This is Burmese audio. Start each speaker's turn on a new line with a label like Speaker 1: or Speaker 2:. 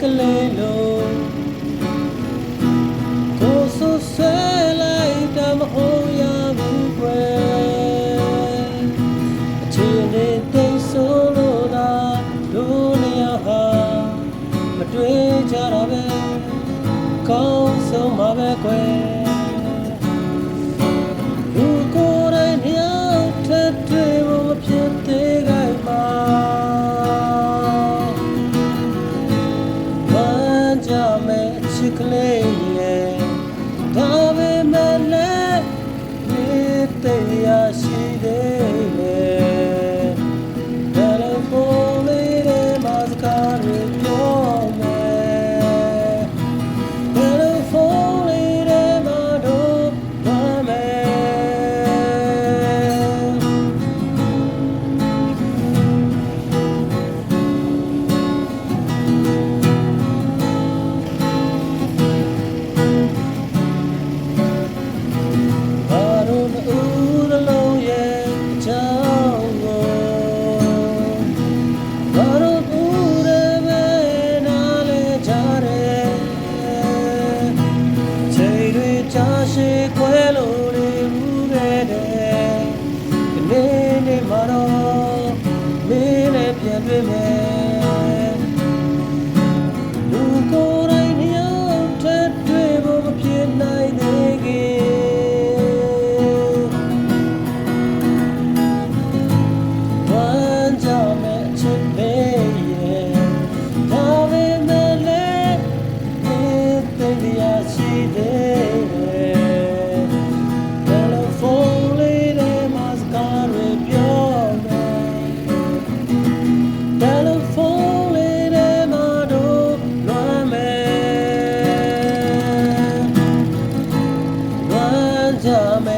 Speaker 1: ထားခဲ့တဲ့မိန်းကလေးလုံးကိုဆူဆွဲလိုက်တမဟုတ်ရဘူးကွယ်အချင်းလေးသိဆိုးလို့သာလူနေရဟာမတွေ့ကြတာပဲကောင်းဆုံးမှာပဲကွယ် ရှည်ခွဲလို့နေဘူးခဲ့တယ်ဒီနေ့နေ့မှာတော့မင်းနဲ့ပြန်တွေ့မယ် যাবে